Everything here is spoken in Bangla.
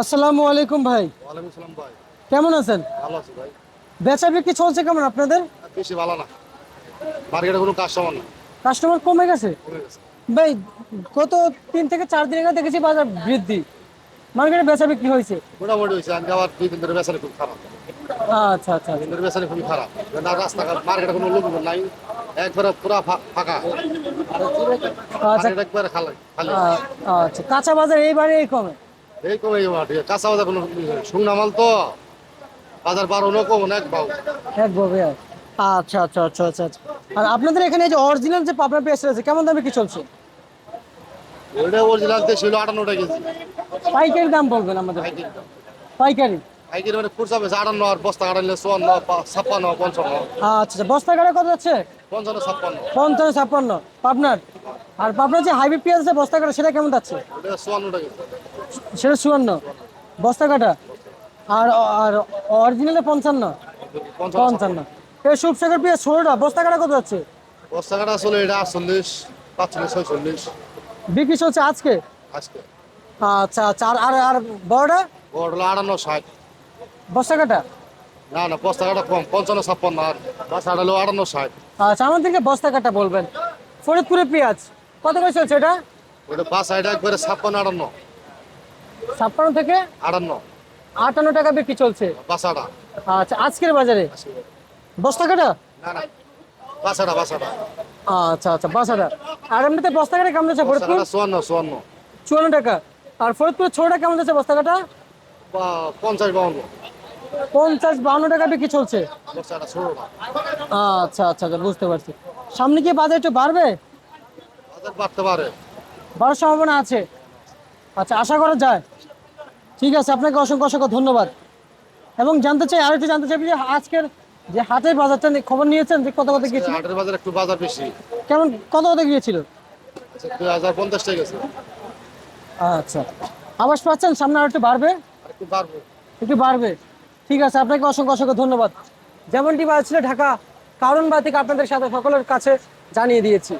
আসসালামু আলাইকুম ভাই। ভাই। কেমন আছেন? ভালো আছি ভাই। বেচা বিক্রি চলছে কেমন আপনাদের? বেশি ভালো না। মার্কেটে কোনো কাস্টমার না। কাস্টমার কমে গেছে? ভাই গত তিন থেকে চার দিন আগে দেখেছি বাজার বৃদ্ধি। মার্কেটে বেচা বিক্রি হয়েছে। মোটামুটি হয়েছে। আজকে আবার দুই দিন ধরে বেচারি খুব খারাপ। আচ্ছা আচ্ছা। দিন ধরে বেচারি খুবই খারাপ। না রাস্তাঘাট মার্কেটে কোনো লোক নাই। একবারে পুরা ফাঁকা। আচ্ছা। একবারে খালি আচ্ছা। কাঁচা বাজার এইবারে কমে। এই কমে মাঠে কাঁচা বাজার কোনো শুকনা মাল তো? বাজার বারো না কম এক পাও একভাবে আর। আচ্ছা আচ্ছা আচ্ছা আচ্ছা আচ্ছা। আর আপনাদের এখানে যে অরিজিনাল যে পাবনা পেঁয়াজ আছে কেমন দামে কি চলছে? ওইটা অরিজিনাল ছিল আটান্ন টাকা কেজি। পাইকারি দাম বলবেন আমাদের। পাইকারি পাইকারি? মানে খুচরা বেশি আটান্ন আর বস্তা কাটালে চুয়ান্ন ছাপ্পান্ন পঞ্চান্ন। আচ্ছা আচ্ছা। বস্তা কাটা কত যাচ্ছে? পঞ্চান্ন ছাপ্পান্ন। পঞ্চান্ন ছাপ্পান্ন। পাবনার? আর পাবনার যে হাইব্রিড পেঁয়াজ আছে বস্তা কাটা সেটা কেমন যাচ্ছে? ওটা চুয়ান্ন টাকা সেটা চুয়ান্ন। বস্তা কাটা। আর আর অরিজিনালে পঞ্চান্ন। পঞ্চান্ন। এই সুপসাগর পেঁয়াজ ষোলোটা। বস্তা কাটা কত যাচ্ছে? বস্তা কাটা চলে এটা আটচল্লিশ পাঁচচল্লিশ ছয়চল্লিশ। বিক্রি চলছে আজকে? আজকে। আচ্ছা আচ্ছা। আর আর আর বড়টা? বড় হলো আটান্ন ষাট। বস্তা কাটা? না না বস্তা কাটা কম। পঞ্চান্ন ছাপ্পান্ন। আর বাসা হলো আটান্ন ষাট। আচ্ছা আমাদেরকে বস্তা কাটা বলবেন। ফরিদপুরে পেঁয়াজ। কত করে চলছে এটা? ওটা বাসা এটা একবারে ছাপ্পান্ন আটান্ন। ছাপ্পান্ন থেকে আটান্ন। আটান্ন টাকা বিক্রি চলছে। বাসাটা। আচ্ছা আজকের বাজারে? বস্তা কাটা বাসাটা বাসাটা। আচ্ছা আচ্ছা বাসাটা। আর এমনিতে বস্তা কাটা কেমন যাচ্ছে ফরিদপুর? চুয়ান্ন চুয়ান্ন। চুয়ান্ন টাকা। আর ফরিদপুর ছোটটা কেমন যাচ্ছে বস্তা কাটা পঞ্চাশ বাউন্ন। পঞ্চাশ বাউন্ন টাকা বিক্রি চলছে। আচ্ছা আচ্ছা আচ্ছা বুঝতে পারছি। সামনে কি বাজার একটু বাড়বে? বাজার বাড়তে পারে। বাড়ার সম্ভাবনা আছে। আচ্ছা আশা করা যায়। ঠিক আছে আপনাকে অসংখ্য অসংখ্য ধন্যবাদ। এবং জানতে চাই আর একটু জানতে চাই যে আজকের যে হাটের বাজারটা খবর নিয়েছেন যে কত কত গিয়েছিল? হাটের বাজার একটু বাজার বেশি। কেমন কত কত গিয়েছিল? দুই হাজার পঞ্চাশ টাকা গেছে। আচ্ছা আবাস পাচ্ছেন? সামনে আর একটু বাড়বে? একটু বাড়বে। একটু বাড়বে। ঠিক আছে আপনাকে অসংখ্য অসংখ্য ধন্যবাদ। যেমনটি বাজার বাজছিল ঢাকা কারণ বা থেকে আপনাদের সাথে সকলের কাছে জানিয়ে দিয়েছি।